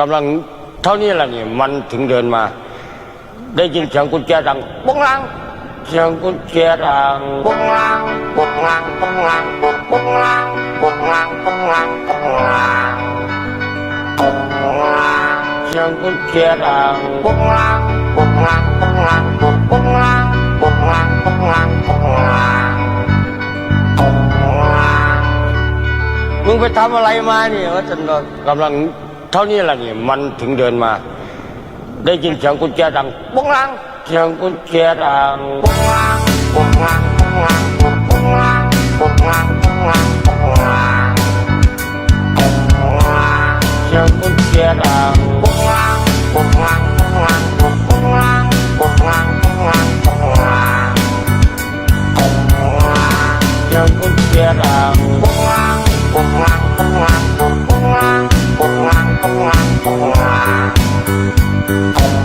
กำลังเท่านี้แหละนี่มันถึงเดินมา ได้ยินเสียงกุญแจดังปุ้งลังเสียงกุญแจดังปุ้งลังปุ้งลังปุ้งลังปุ้งปุ้งลังปุ้งลังปุ้งลังปุ้งลังปุ้งลังเสียงกุญแจดังปุ้งลังปุ้งลังปุ้งลังปุ้งปุ้งลังปุ้งลังปุ้งลังปุ้งลังปุ้งลังมึงไปทำอะไรมาเนี่ยว่าจะกำลัง เท่านี้แหละนี่มันถึงเดินมา ได้ยินเสียงกุญแจดังปุ้งลังเสียงกุญแจดังปุ้งลังปุ้งลังปุ้งลังปุ้งปุ้งลังปุ้งลังปุ้งลังปุ้งลังปุ้งลังเสียงกุญแจดังปุ้งลังปุ้งลังปุ้งลังปุ้งปุ้งลังปุ้งลังปุ้งลังปุ้งลังปุ้งลังเสียงกุญแจดังปุ้งลังปุ้งลังปุ้ง ัง Thank you.